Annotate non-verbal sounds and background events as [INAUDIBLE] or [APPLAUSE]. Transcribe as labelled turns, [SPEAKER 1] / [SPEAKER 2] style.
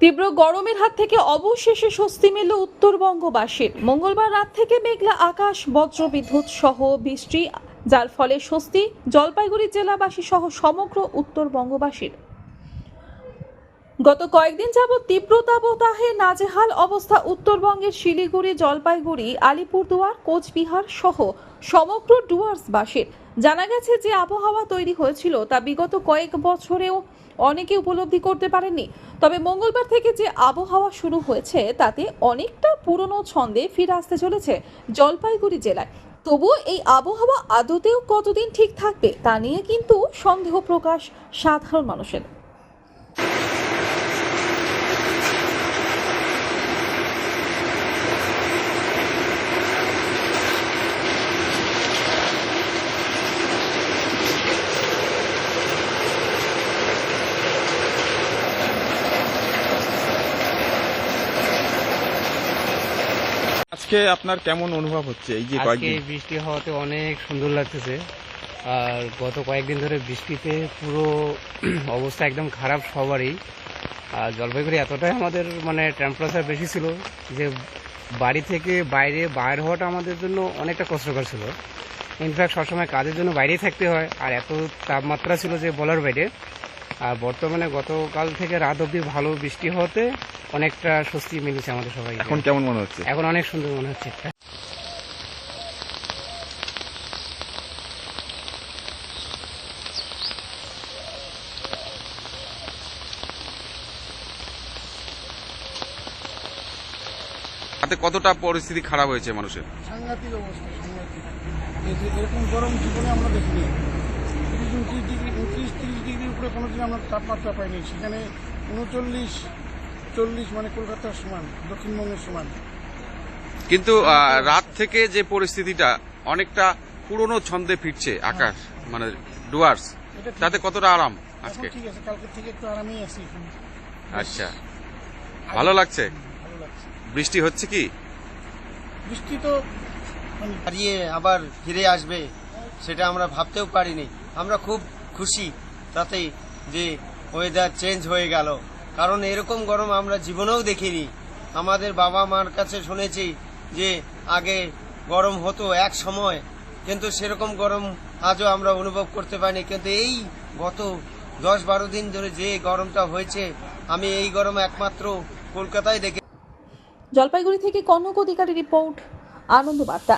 [SPEAKER 1] তীব্র গরমের হাত থেকে অবশেষে স্বস্তি মেল উত্তরবঙ্গবাসীর। মঙ্গলবার রাত থেকে মেঘলা আকাশ, বজ্রবিদ্যুৎ সহ বৃষ্টি, যার ফলে স্বস্তি জলপাইগুড়ি জেলাবাসী সহ সমগ্র উত্তরবঙ্গবাসীর। গত কয়েকদিন যাবৎ তীব্র তাপদাহে নাজেহাল অবস্থা উত্তরবঙ্গের শিলিগুড়ি, জলপাইগুড়ি, আলিপুরদুয়ার, কোচবিহার সহ সমগ্র ডুয়ার্সবাসীর। জানা গেছে যে আবহাওয়া তৈরি হয়েছিল, তা বিগত কয়েক বছরেও অনেকে উপলব্ধি করতে পারেননি। তবে মঙ্গলবার থেকে যে আবহাওয়া শুরু হয়েছে, তাতে অনেকটা পুরনো ছন্দে ফিরে আসতে চলেছে জলপাইগুড়ি জেলায়। তবুও এই আবহাওয়া আদতেও কতদিন ঠিক থাকবে, তা নিয়ে কিন্তু সন্দেহ প্রকাশ সাধারণ মানুষের।
[SPEAKER 2] আজকে আপনার কেমন অনুভব হচ্ছে? এই যে
[SPEAKER 3] আজকে
[SPEAKER 2] কয়েকদিন
[SPEAKER 3] বৃষ্টি হওয়াতে অনেক সুন্দর লাগতেছে। আর গত কয়েকদিন ধরে বৃষ্টিতে পুরো [CLEARS THROAT] অবস্থা একদম খারাপ সবারই। আর জলপাইগুড়ি এতটাই আমাদের মানে টেম্পারেচার বেশি ছিল যে বাড়ি থেকে বাইরে বাইর হওয়াটা আমাদের জন্য অনেকটা কষ্টকর ছিল। ইনফ্যাক্ট সবসময় কাজের জন্য বাইরেই থাকতে হয়। আর এত তাপমাত্রা ছিল যে বলার বাইরে। আর বর্তমানে গতকাল থেকে রাত অবধি ভালো বৃষ্টি হওয়াতে অনেকটা স্বস্তি মিলেছে আমাদের সবাই
[SPEAKER 2] এখন কেমন মনে হচ্ছে?
[SPEAKER 3] এখন অনেক সুন্দর মনে হচ্ছে।
[SPEAKER 2] তাতে কতটা পরিস্থিতি খারাপ হয়েছে মানুষের?
[SPEAKER 4] সাংঘাতিক অবস্থা সাংঘাতিক। এরকম গরম জীবনে আমরা দেখিনি তিরিশ ডিগ্রি ডিগ্রির দিন আমরা তাপমাত্রা পাইনি সেখানে উনচল্লিশ চল্লিশ মানে কলকাতার সমান দক্ষিণবঙ্গের সমান।
[SPEAKER 5] কিন্তু রাত থেকে যে পরিস্থিতিটা অনেকটা পুরনো ছন্দে ফিরছে আকাশ মানে ডুয়ার্স। তাতে কতটা আরাম আজকে?
[SPEAKER 4] ঠিক আছে কালকে থেকে একটু আরামেই আছি
[SPEAKER 5] আচ্ছা।
[SPEAKER 4] ভালো লাগছে।
[SPEAKER 5] বৃষ্টি হচ্ছে কি?
[SPEAKER 4] বৃষ্টি তো মানে
[SPEAKER 6] হারিয়ে আবার ফিরে আসবে সেটা আমরা ভাবতেও পারিনি। আমরা খুব খুশি। তাতে যে ওয়েদার চেঞ্জ হয়ে গেল। কারণ এরকম গরম আমরা জীবনেও দেখিনি। আমাদের বাবা মার কাছে শুনেছি যে আগে গরম হতো এক সময়, কিন্তু সেরকম গরম আজও আমরা অনুভব করতে পারিনি। কিন্তু এই গত দশ বারো দিন ধরে যে গরমটা হয়েছে, আমি এই গরম একমাত্র কলকাতায় দেখে
[SPEAKER 1] জলপাইগুড়ি থেকে কনক অধিকারী রিপোর্ট, আনন্দ বার্তা।